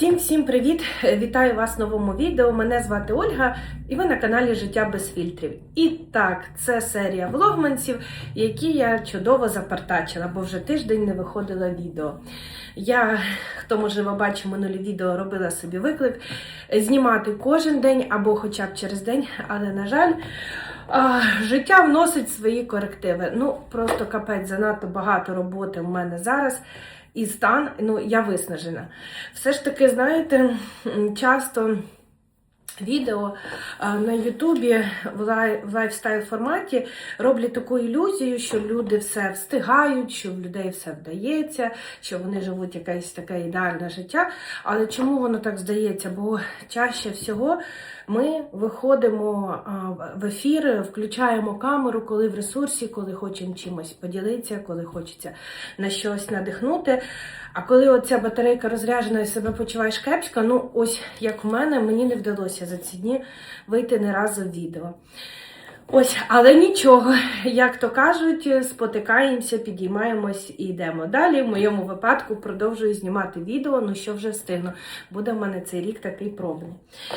Всім всім привіт! Вітаю вас в новому відео. Мене звати Ольга, і ви на каналі Життя без фільтрів. І так, це серія влогманців, які я чудово запартачила, бо вже тиждень не виходило відео. Я, хто можливо бачив минулі відео, робила собі виклик знімати кожен день або хоча б через день, але на жаль. Життя вносить свої корективи. Ну, просто капець, занадто багато роботи в мене зараз. І стан, ну, я виснажена. Все ж таки, знаєте, часто відео на Ютубі в лайфстайл форматі роблять таку ілюзію, що люди все встигають, що в людей все вдається, що вони живуть якесь таке ідеальне життя. Але чому воно так здається? Бо чаще всього ми виходимо в ефір, включаємо камеру, коли в ресурсі, коли хочемо чимось поділитися, коли хочеться на щось надихнути. А коли оця батарейка розряджена і себе почуваєш кепсько, ну ось як в мене, мені не вдалося за ці дні вийти не разу в відео. Ось, але нічого, як то кажуть, спотикаємося, підіймаємось і йдемо далі. В моєму випадку продовжую знімати відео, ну що вже встигну. Буде в мене цей рік такий пробний.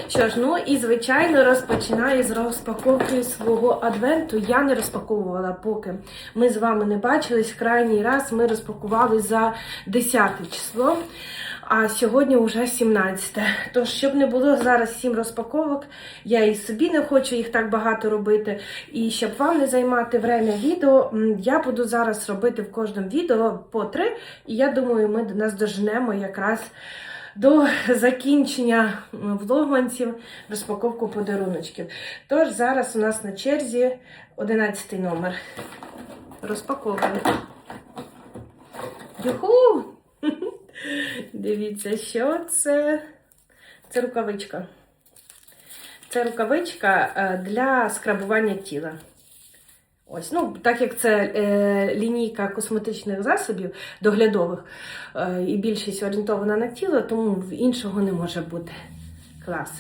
Що ж, ну і звичайно розпочинаю з розпаковки свого адвенту. Я не розпаковувала, поки ми з вами не бачились. Крайній раз ми розпакували за 10 число. А сьогодні вже 17. Тож, щоб не було зараз 7 розпаковок, я і собі не хочу їх так багато робити. І щоб вам не займати время відео, я буду зараз робити в кожному відео по 3. І я думаю, ми до нас доженемо якраз до закінчення влогманців розпаковку подаруночків. Тож зараз у нас на черзі 11 номер. Розпаковуємо. Юху! Дивіться, що це? Це рукавичка. Це рукавичка е, для скрабування тіла. Ось, ну, так як це е, лінійка косметичних засобів доглядових, е, і більшість орієнтована на тіло, тому іншого не може бути. Клас.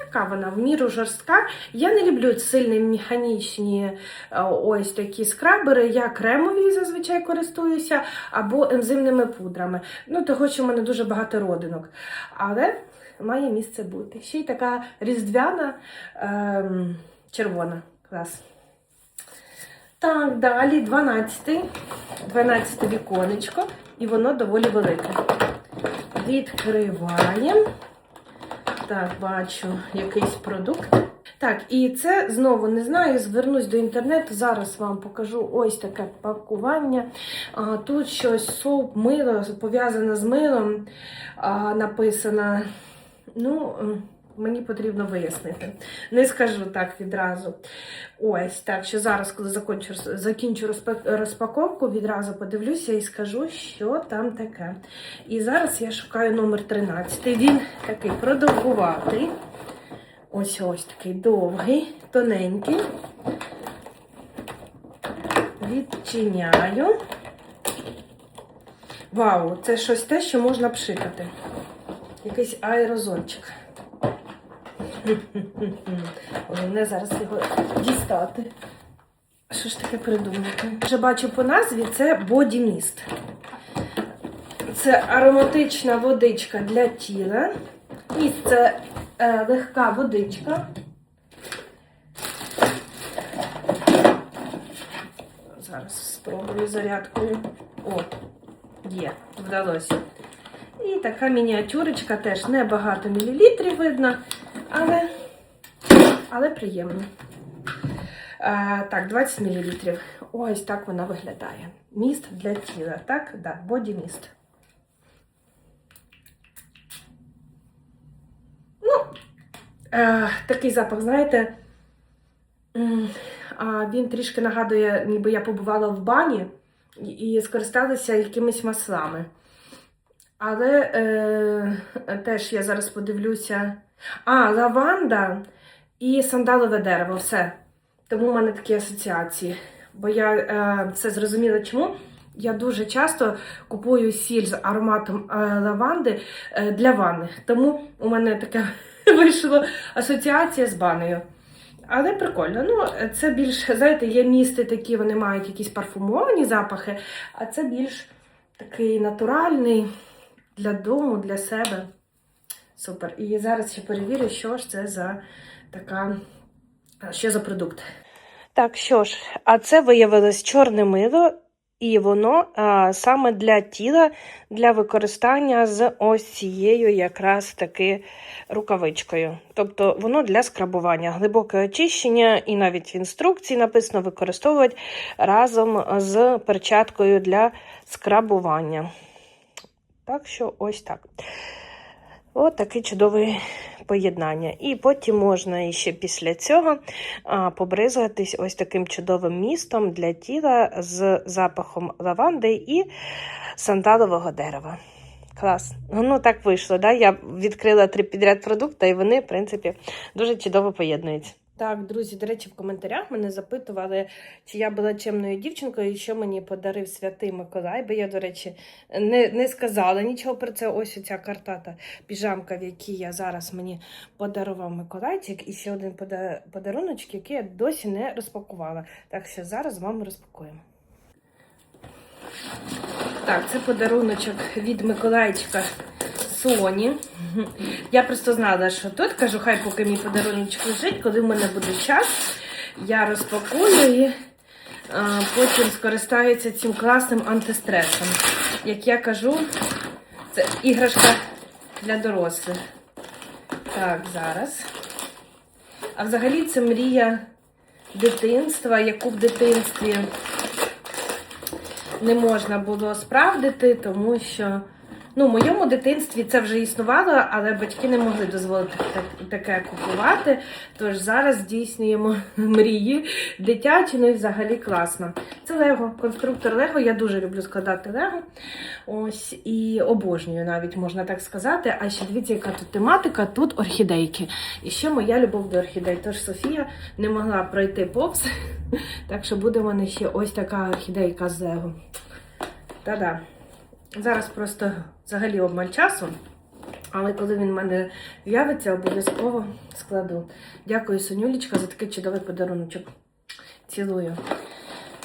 Така вона в міру жорстка. Я не люблю сильні механічні е, ось такі скрабери. Я кремові зазвичай користуюся, або ензимними пудрами. Ну, того, що в мене дуже багато родинок. Але має місце бути. Ще й така різдвяна ем, червона. Клас. Так, далі 12. 12 віконечко, і воно доволі велике. Відкриваємо. Так, бачу якийсь продукт. Так, і це знову не знаю, звернусь до інтернету. Зараз вам покажу ось таке пакування. А, тут щось соуп, мило, пов'язане з милом. А, написано. Ну, мені потрібно вияснити. Не скажу так відразу. Ось, так що зараз, коли закінчу, закінчу розпаковку, відразу подивлюся і скажу, що там таке. І зараз я шукаю номер 13. Він такий продовгуватий. Ось ось такий довгий, тоненький. Відчиняю. Вау, це щось те, що можна пшикати. Якийсь аерозольчик. Головне зараз його дістати. Що ж таке придумати? Вже бачу по назві це Mist. Це ароматична водичка для тіла. Міст це е, легка водичка. Зараз спробую зарядкою. О, є, вдалося. І така мініатюрочка теж небагато мілілітрів видно, але, але приємно. А, так, 20 мл. Ось так вона виглядає. Міст для тіла, так? Да, боді міст. Ну, е, такий запах, знаєте, а він трішки нагадує, ніби я побувала в бані і скористалася якимись маслами. Але е, теж я зараз подивлюся. А, лаванда і сандалове дерево, все. Тому в мене такі асоціації. Бо я е, все зрозуміла чому. Я дуже часто купую сіль з ароматом е, лаванди е, для ванни. Тому у мене така вийшла асоціація з банею. Але прикольно. Ну, це більш, знаєте, є місти такі, вони мають якісь парфумовані запахи, а це більш такий натуральний для дому, для себе. Супер. І зараз ще перевірю, що ж це за така, що за продукт. Так, що ж, а це виявилось чорне мило, і воно а, саме для тіла, для використання з ось цією якраз таки рукавичкою. Тобто воно для скрабування, глибоке очищення, і навіть в інструкції написано використовувати разом з перчаткою для скрабування. Так що ось так. От таке чудове поєднання. І потім можна іще після цього а, побризгатись ось таким чудовим містом для тіла з запахом лаванди і сандалового дерева. Клас. Ну так вийшло. Да? Я відкрила три підряд продукти, і вони, в принципі, дуже чудово поєднуються. Так, друзі, до речі, в коментарях мене запитували, чи я була чемною дівчинкою і що мені подарив святий Миколай, бо я, до речі, не, не сказала нічого про це. Ось оця картата піжамка, в якій я зараз мені подарував Миколайчик, і ще один пода- подаруночок, який я досі не розпакувала. Так що зараз з вами розпакуємо. Так, це подаруночок від Миколайчика Соні. Я просто знала, що тут кажу, хай поки мій подаруночок лежить, коли в мене буде час, я розпакую і а, потім скористаюся цим класним антистресом. Як я кажу, це іграшка для дорослих. Так, зараз. А взагалі це мрія дитинства, яку в дитинстві не можна було справдити, тому що ну, в моєму дитинстві це вже існувало, але батьки не могли дозволити таке купувати. Тож зараз здійснюємо мрії дитячі, ну і взагалі класно. Це Лего, конструктор Лего. Я дуже люблю складати Лего. Ось і обожнюю, навіть можна так сказати. А ще дивіться, яка тут тематика, тут орхідейки. І ще моя любов до орхідей. Тож Софія не могла пройти повз. Так що буде в мене ще ось така орхідейка з Лего. Та-да. Зараз просто взагалі обмаль часу. Але коли він в мене з'явиться, обов'язково складу. Дякую, Сонюлічка, за такий чудовий подаруночок. Цілую.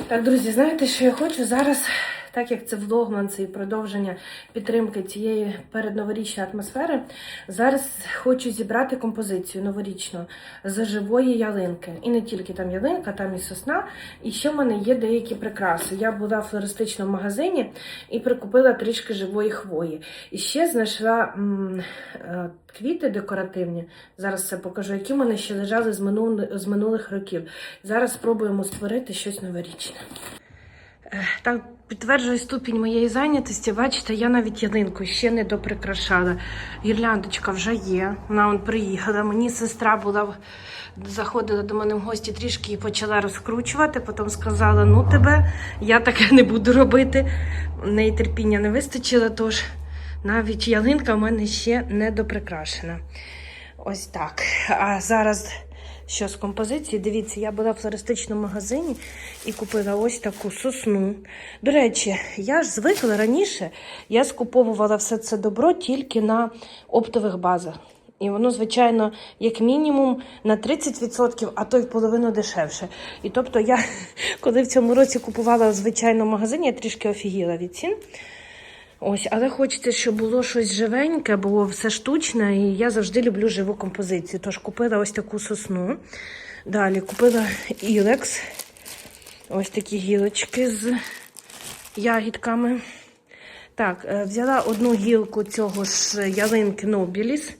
Так, друзі, знаєте, що я хочу зараз, так як це влогман, це і продовження підтримки цієї передноворічної атмосфери, зараз хочу зібрати композицію новорічну з живої ялинки. І не тільки там ялинка, там і сосна. І ще в мене є деякі прикраси. Я була в флористичному магазині і прикупила трішки живої хвої. І ще знайшла м, е, квіти декоративні. Зараз це покажу, які в мене ще лежали з минулих років. Зараз спробуємо створити щось новорічне. Так, підтверджує ступінь моєї зайнятості. Бачите, я навіть ялинку ще не доприкрашала. Гірляндочка вже є. Вона он приїхала. Мені сестра була заходила до мене в гості трішки і почала розкручувати. Потім сказала: ну тебе, я таке не буду робити. В неї терпіння не вистачило, тож навіть ялинка в мене ще не доприкрашена. Ось так. А зараз що з композиції? Дивіться, я була в флористичному магазині і купила ось таку сосну. До речі, я ж звикла раніше, я скуповувала все це добро тільки на оптових базах. І воно, звичайно, як мінімум на 30%, а то й в половину дешевше. І тобто я, коли в цьому році купувала в звичайному магазині, я трішки офігіла від цін. Ось, але хочеться, щоб було щось живеньке, було все штучне, і я завжди люблю живу композицію. Тож купила ось таку сосну. Далі купила ілекс. Ось такі гілочки з ягідками. Так, е, взяла одну гілку цього ж ялинки Нобіліс.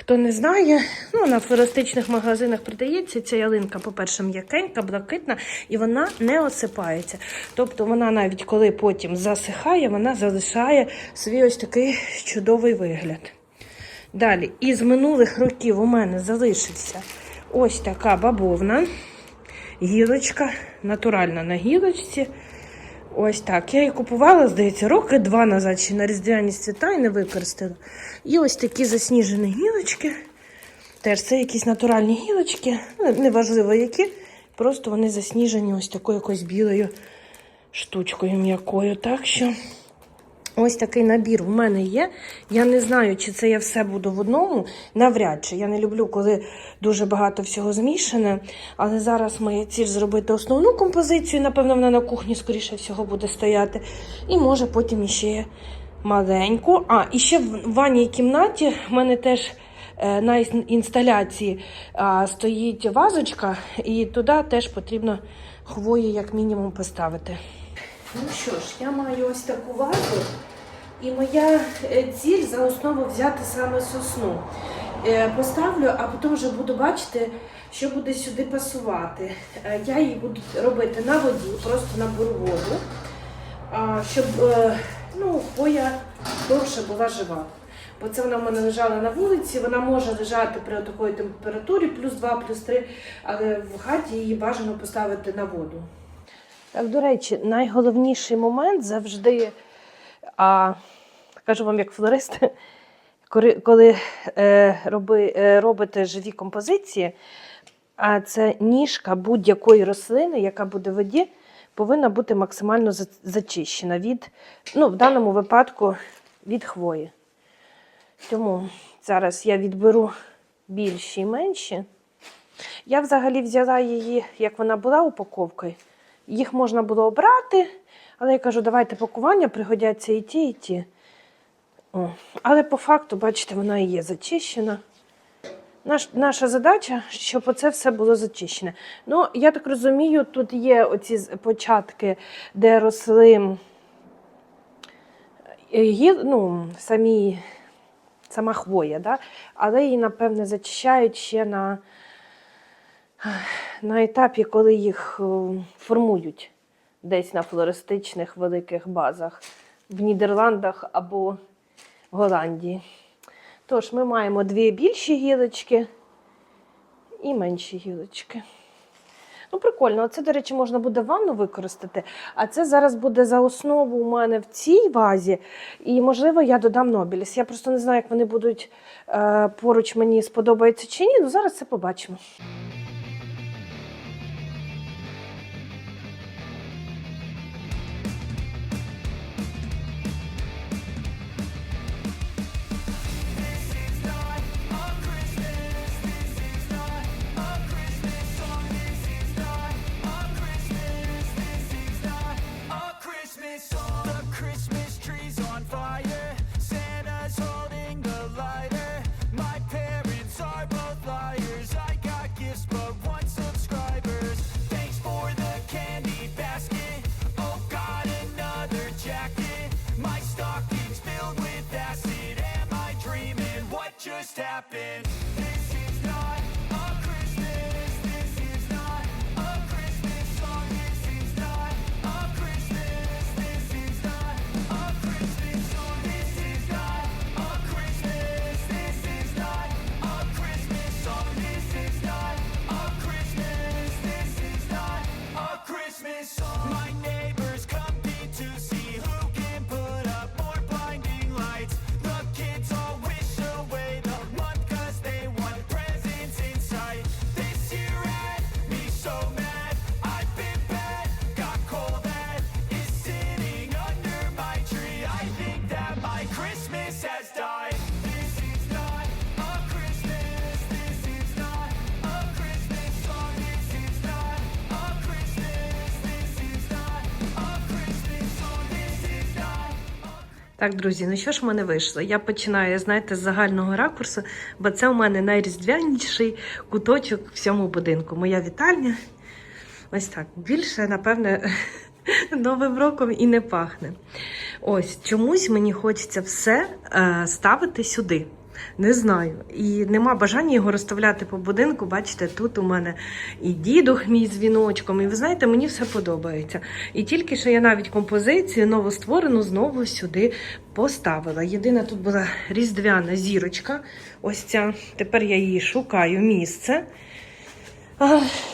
Хто не знає, ну на флористичних магазинах продається ця ялинка, по-перше, м'якенька, блакитна, і вона не осипається. Тобто вона навіть коли потім засихає, вона залишає свій ось такий чудовий вигляд. Далі, із минулих років у мене залишився ось така бабовна гілочка, натуральна на гілочці. Ось так. Я її купувала, здається, роки два назад ще на різдвяні свята і не використала. І ось такі засніжені гілочки. Теж це якісь натуральні гілочки, ну, неважливо які. Просто вони засніжені ось такою якось білою штучкою м'якою. Так що ось такий набір в мене є. Я не знаю, чи це я все буду в одному. Навряд чи. Я не люблю, коли дуже багато всього змішане. Але зараз моя ціль зробити основну композицію. Напевно, вона на кухні, скоріше всього, буде стояти. І може потім іще маленьку. А, і ще в ванній кімнаті в мене теж е, на інсталяції стоїть вазочка, і туди теж потрібно хвої як мінімум поставити. Ну що ж, я маю ось таку вазу, і моя е, ціль за основу взяти саме сосну. Е, Поставлю, а потім вже буду бачити, що буде сюди пасувати. Е, Я її буду робити на воді, просто наберу воду, щоб ну, хвоя довше була жива. Бо це вона в мене лежала на вулиці, вона може лежати при такої температурі, плюс 2, плюс 3, але в хаті її бажано поставити на воду. Так, до речі, найголовніший момент завжди, а, кажу вам як флорист, коли, е, роби, е, робите живі композиції, а це ніжка будь-якої рослини, яка буде в воді, повинна бути максимально зачищена від, ну, в даному випадку, від хвої. Тому зараз я відберу більші і менші. Я взагалі взяла її, як вона була упаковкою. Їх можна було обрати, але я кажу, давайте пакування, пригодяться і ті, і ті. О. Але по факту, бачите, вона і є зачищена. Наш, наша задача, щоб оце все було зачищене. Ну, я так розумію, тут є оці початки, де росли е, гі- ну, самі, сама хвоя, да? але її, напевне, зачищають ще на, на етапі, коли їх е, формують десь на флористичних великих базах в Нідерландах або Голландії. Тож, ми маємо дві більші гілочки і менші гілочки. Ну, прикольно. Це, до речі, можна буде ванну використати. А це зараз буде за основу у мене в цій вазі. І, можливо, я додам Нобіліс. Я просто не знаю, як вони будуть е, поруч мені сподобаються чи ні. Ну, зараз це побачимо. Так, друзі, ну що ж в мене вийшло? Я починаю, знаєте, з загального ракурсу, бо це у мене найріздвяніший куточок в цьому будинку. Моя вітальня. Ось так. Більше, напевне, новим роком і не пахне. Ось чомусь мені хочеться все е, ставити сюди. Не знаю. І нема бажання його розставляти по будинку. Бачите, тут у мене і дідух мій з віночком, і ви знаєте, мені все подобається. І тільки що я навіть композицію новостворену знову сюди поставила. Єдина тут була різдвяна зірочка. Ось ця. Тепер я її шукаю місце.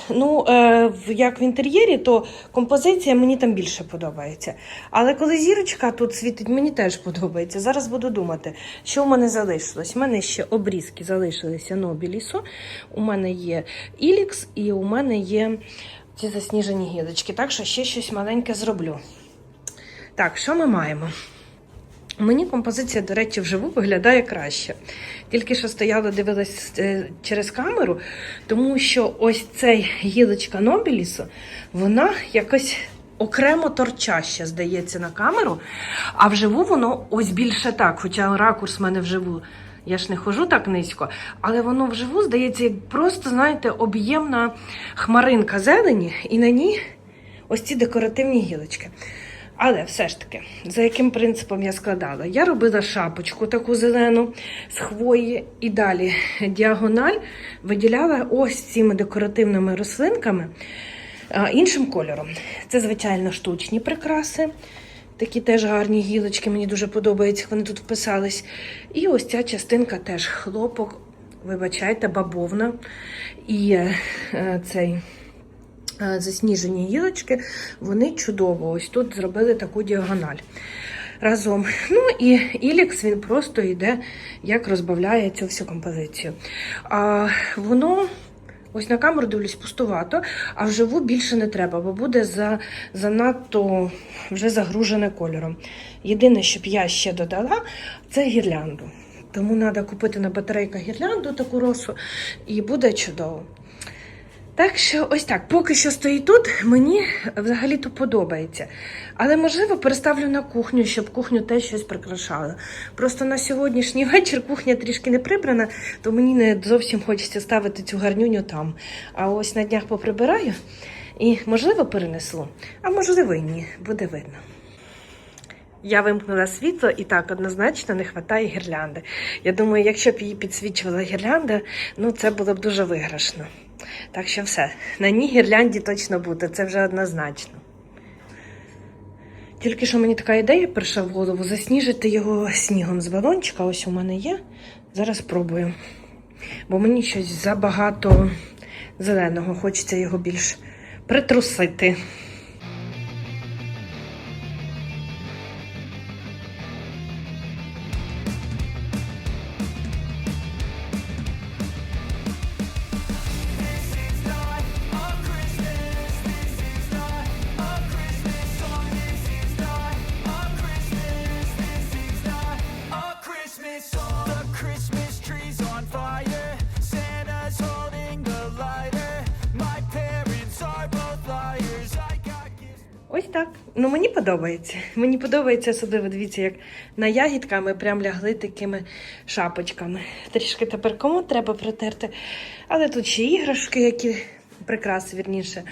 Ну, е, як в інтер'єрі, то композиція мені там більше подобається. Але коли зірочка тут світить, мені теж подобається. Зараз буду думати, що в мене залишилось. У мене ще обрізки залишилися Нобілісу, у мене є Ілікс і у мене є ці засніжені гілочки. Так що ще щось маленьке зроблю. Так, що ми маємо? Мені композиція, до речі, вживу виглядає краще. Тільки що стояла, дивилась е, через камеру, тому що ось цей гілочка Нобілісу, вона якось окремо торчаще, здається, на камеру. А вживу воно ось більше так, хоча ракурс в мене вживу. Я ж не хожу так низько, але воно вживу, здається, як просто, знаєте, об'ємна хмаринка зелені, і на ній ось ці декоративні гілочки. Але все ж таки, за яким принципом я складала? Я робила шапочку таку зелену з хвої і далі діагональ виділяла ось цими декоративними рослинками іншим кольором. Це, звичайно, штучні прикраси. Такі теж гарні гілочки, мені дуже подобається, вони тут вписались. І ось ця частинка теж хлопок, вибачайте, бабовна. І е, е, цей засніжені гілочки, вони чудово. Ось тут зробили таку діагональ разом. Ну і Ілікс він просто йде, як розбавляє цю всю композицію. А воно. Ось на камеру дивлюсь пустувато, а вживу більше не треба, бо буде за, занадто вже загружене кольором. Єдине, що б я ще додала, це гірлянду. Тому треба купити на батарейках гірлянду таку росу, і буде чудово. Так що ось так, поки що стоїть тут, мені взагалі-то подобається. Але можливо переставлю на кухню, щоб кухню теж щось прикрашало. Просто на сьогоднішній вечір кухня трішки не прибрана, то мені не зовсім хочеться ставити цю гарнюню там. А ось на днях поприбираю і, можливо, перенесу, а можливо і ні, буде видно. Я вимкнула світло і так однозначно не вистачає гірлянди. Я думаю, якщо б її підсвічувала гірлянда, ну це було б дуже виграшно. Так що все, на ній гірлянді точно буде, це вже однозначно. Тільки що мені така ідея прийшла в голову засніжити його снігом з балончика. Ось у мене є. Зараз спробую. Бо мені щось забагато зеленого, хочеться його більш притрусити. Ось так. Ну мені подобається. Мені подобається особливо дивіться, як на ягідками прям лягли такими шапочками. Трішки тепер кому треба протерти. Але тут ще іграшки, які прикраси, вірніше.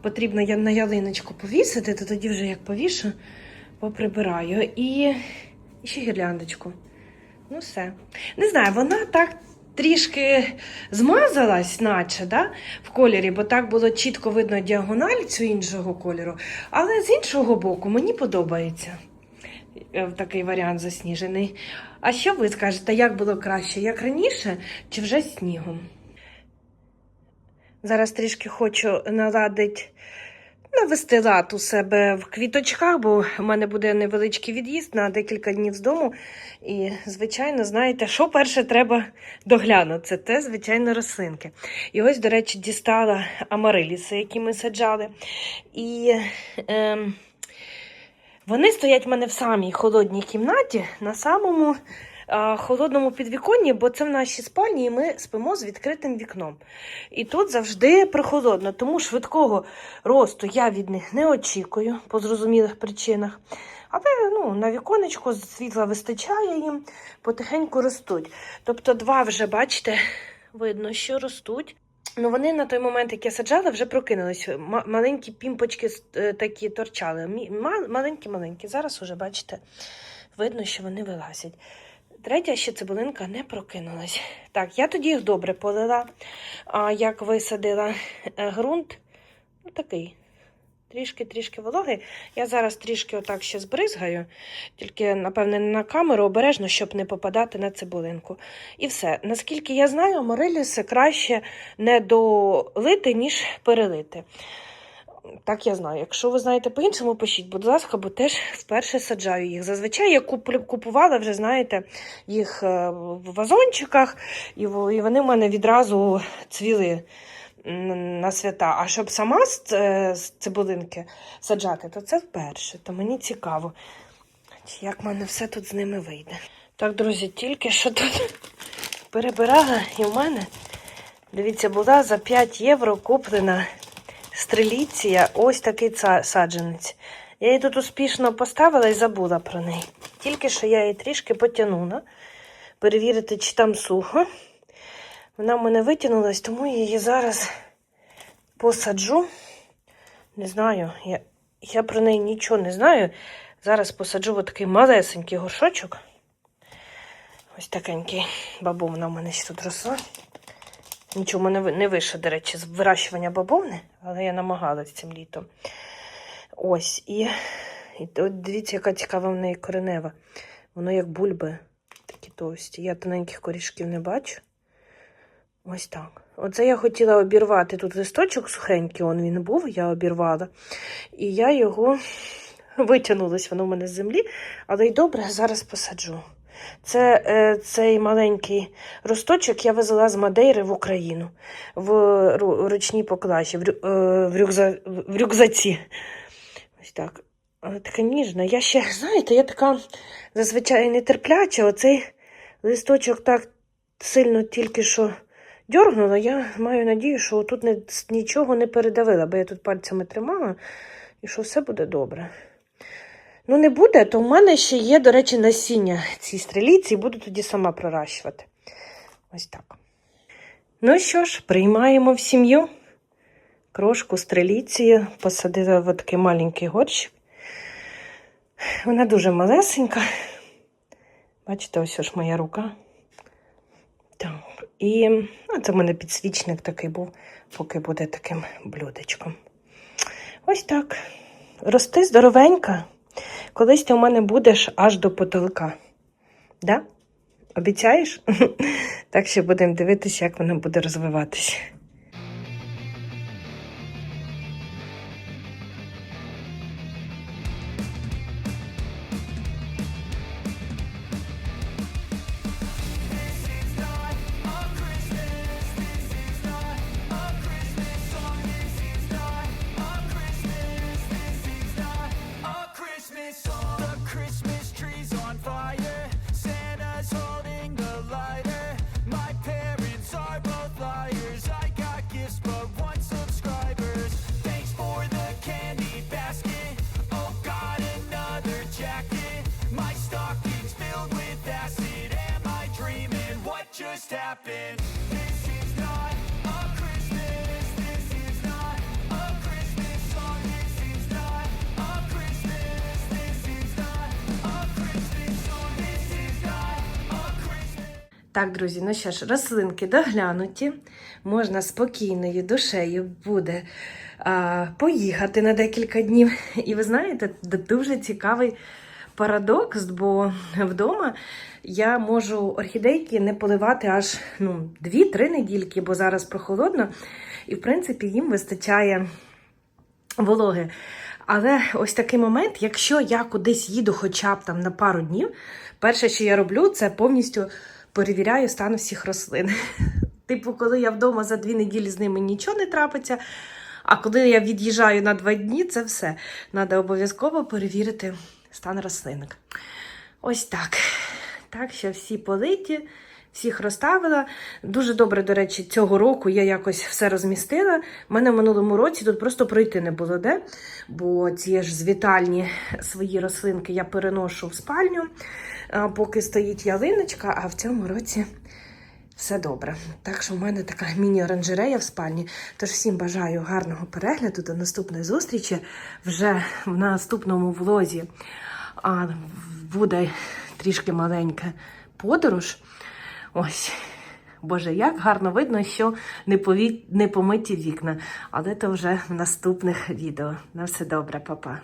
Потрібно на ялиночку повісити, то тоді вже як повішу, поприбираю. І, і ще гірляндочку. Ну, все. Не знаю, вона так трішки змазалась, наче, да, в кольорі, бо так було чітко видно діагональ цю іншого кольору. Але з іншого боку, мені подобається е, такий варіант засніжений. А що ви скажете, як було краще, як раніше, чи вже снігом? Зараз трішки хочу наладити, навести лад у себе в квіточках, бо в мене буде невеличкий від'їзд на декілька днів з дому. І, звичайно, знаєте, що перше треба доглянути? Це те, звичайно, рослинки. І ось, до речі, дістала амариліси, які ми саджали. І ем, вони стоять в мене в самій холодній кімнаті, на самому холодному підвіконні, бо це в нашій спальні, і ми спимо з відкритим вікном. І тут завжди прохолодно, тому швидкого росту я від них не очікую по зрозумілих причинах. Але ну, на віконечку світла вистачає їм, потихеньку ростуть. Тобто, два вже, бачите, видно, що ростуть. Ну, вони на той момент, як я саджала, вже прокинулись. Ма- Маленькі пімпочки е, такі торчали. Маленькі-маленькі. Зараз уже, бачите, видно, що вони вилазять. Третя ще цибулинка не прокинулась. Так, я тоді їх добре полила. А як висадила е, ґрунт, ну такий. Трішки-трішки вологий. Я зараз трішки отак ще збризгаю, тільки, напевне, на камеру обережно, щоб не попадати на цибулинку. І все. Наскільки я знаю, амариліси краще не долити, ніж перелити. Так я знаю. Якщо ви знаєте по-іншому, пишіть, будь ласка, бо теж вперше саджаю їх. Зазвичай я купувала вже, знаєте, їх е, в вазончиках, і вони в мене відразу цвіли на свята. А щоб сама з, е, цибулинки саджати, то це вперше. То мені цікаво, як в мене все тут з ними вийде. Так, друзі, тільки що тут перебирала, і в мене, дивіться, була за 5 євро куплена стреліція, ось такий саджанець. Я її тут успішно поставила і забула про неї. Тільки що я її трішки потягнула, перевірити, чи там сухо. Вона в мене витягнулась, тому я її зараз посаджу. Не знаю, я, я про неї нічого не знаю. Зараз посаджу в такий малесенький горшочок. Ось такенький бабовна в мене ще тут росла. Нічого мене не вийшло, до речі, з вирощування бабовни, але я намагалась цим літом. Ось, і, і от дивіться, яка цікава в неї коренева. Воно як бульби, такі товсті. Я тоненьких корішків не бачу. Ось так. Оце я хотіла обірвати тут листочок сухенький, он він був, я обірвала. І я його витягнулась, воно в мене з землі, але й добре, зараз посаджу. Це е, цей маленький росточок я везла з Мадейри в Україну в ручній поклажі, в, е, в, рюкза, в рюкзаці. Ось так. Але така ніжна. Я ще, знаєте, я така зазвичай нетерпляча. Оцей листочок так сильно тільки що дьоргнула. Я маю надію, що тут не, нічого не передавила, бо я тут пальцями тримала і що все буде добре. Ну, не буде, то в мене ще є, до речі, насіння цій стріліці, і буду тоді сама проращувати. Ось так. Ну що ж, приймаємо в сім'ю. Крошку стреліцію посадила в такий маленький горщик. Вона дуже малесенька. Бачите, ось ж моя рука. Так, і ну, це в мене підсвічник такий був, поки буде таким блюдечком. Ось так. Рости здоровенька. Колись ти у мене будеш аж до потолка. Да? Обіцяєш? Так що будемо дивитися, як вона буде розвиватися. Так, друзі, ну що ж, рослинки доглянуті. Можна спокійною душею буде а, поїхати на декілька днів. І ви знаєте, дуже цікавий парадокс, бо вдома я можу орхідейки не поливати аж ну, 2-3 недільки, бо зараз прохолодно, і в принципі їм вистачає вологи. Але ось такий момент, якщо я кудись їду хоча б там на пару днів, перше, що я роблю, це повністю перевіряю стан всіх рослин. Типу, коли я вдома за дві неділі з ними нічого не трапиться. А коли я від'їжджаю на два дні, це все. Треба обов'язково перевірити стан рослинок. Ось так. Так що всі политі, всіх розставила. Дуже добре, до речі, цього року я якось все розмістила. У мене в минулому році тут просто пройти не було де, бо ці ж з вітальні свої рослинки я переношу в спальню, поки стоїть ялиночка, а в цьому році. Все добре. Так що в мене така міні-оранжерея в спальні. Тож всім бажаю гарного перегляду до наступної зустрічі. Вже в наступному влозі буде трішки маленька подорож. Ось. Боже, як гарно видно, що не, пові... не помиті вікна. Але це вже в наступних відео. На все добре, папа.